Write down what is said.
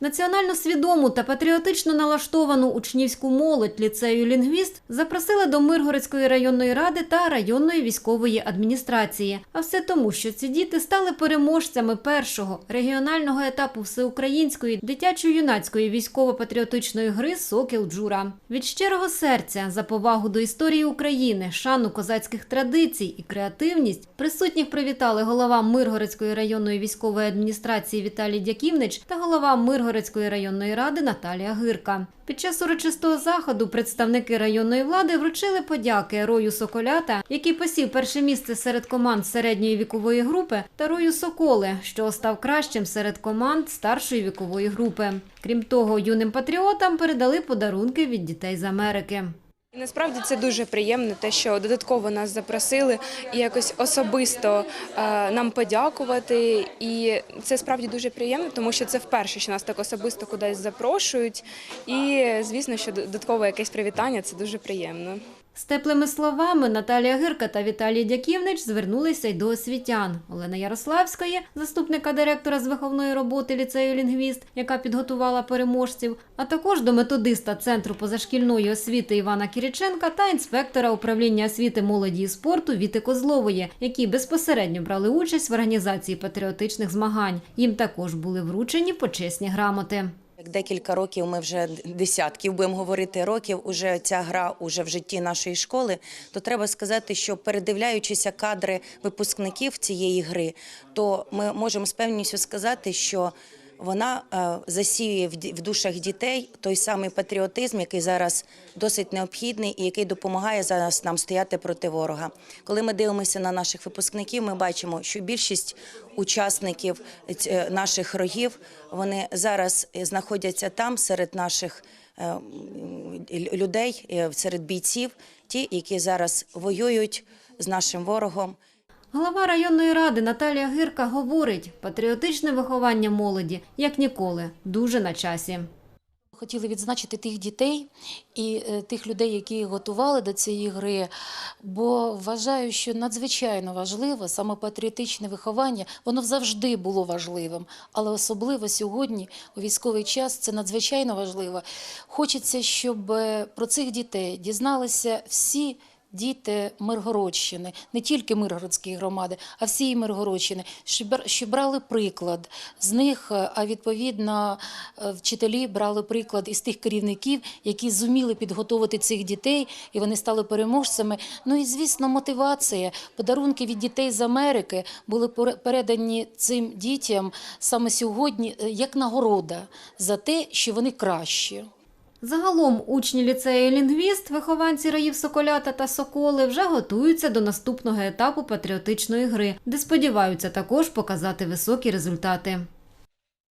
Національно свідому та патріотично налаштовану учнівську молодь ліцею лінгвіст запросили до Миргородської районної ради та районної військової адміністрації. А все тому, що ці діти стали переможцями першого регіонального етапу всеукраїнської дитячо-юнацької військово-патріотичної гри Сокіл Джура. Від щирого серця за повагу до історії України, шану козацьких традицій і креативність присутніх привітали голова Миргородської районної військової адміністрації Віталій Дяківнич та голова Миргородської районної ради Наталія Гирка. Під час урочистого заходу представники районної влади вручили подяки Рою Соколята, який посів перше місце серед команд середньої вікової групи, та Рою Соколи, що став кращим серед команд старшої вікової групи. Крім того, юним патріотам передали подарунки від дітей з Америки. Насправді це дуже приємно, те, що додатково нас запросили і якось особисто е, нам подякувати. І це справді дуже приємно, тому що це вперше, що нас так особисто кудись запрошують. І звісно, що додатково якесь привітання це дуже приємно. З теплими словами Наталія Гирка та Віталій Дяківнич звернулися й до освітян. Олена Ярославська, заступника директора з виховної роботи ліцею «Лінгвіст», яка підготувала переможців, а також до методиста Центру позашкільної освіти Івана Кіріченка та інспектора управління освіти молоді і спорту Віти Козлової, які безпосередньо брали участь в організації патріотичних змагань. Їм також були вручені почесні грамоти. Декілька років ми вже десятків будемо говорити років. Уже ця гра уже в житті нашої школи. То треба сказати, що передивляючися кадри випускників цієї гри, то ми можемо з певністю сказати, що вона е, засіює в душах дітей той самий патріотизм, який зараз досить необхідний і який допомагає зараз нам стояти проти ворога. Коли ми дивимося на наших випускників, ми бачимо, що більшість учасників е, наших рогів вони зараз знаходяться там серед наших е, людей, серед бійців, ті, які зараз воюють з нашим ворогом. Голова районної ради Наталія Гирка говорить, патріотичне виховання молоді, як ніколи, дуже на часі. Хотіли відзначити тих дітей і е, тих людей, які готували до цієї гри, бо вважаю, що надзвичайно важливо саме патріотичне виховання, воно завжди було важливим, але особливо сьогодні, у військовий час, це надзвичайно важливо. Хочеться, щоб е, про цих дітей дізналися всі. Діти Миргородщини, не тільки Миргородської громади, а всієї Миргородщини, щоб брали приклад з них, е, а відповідно е, вчителі брали приклад із тих керівників, які зуміли підготувати цих дітей, і вони стали переможцями. Ну і звісно, мотивація. Подарунки від дітей з Америки були пере- передані цим дітям саме сьогодні е, як нагорода за те, що вони кращі. Загалом учні ліцею «Лінгвіст», вихованці раїв Соколята та Соколи вже готуються до наступного етапу патріотичної гри, де сподіваються також показати високі результати.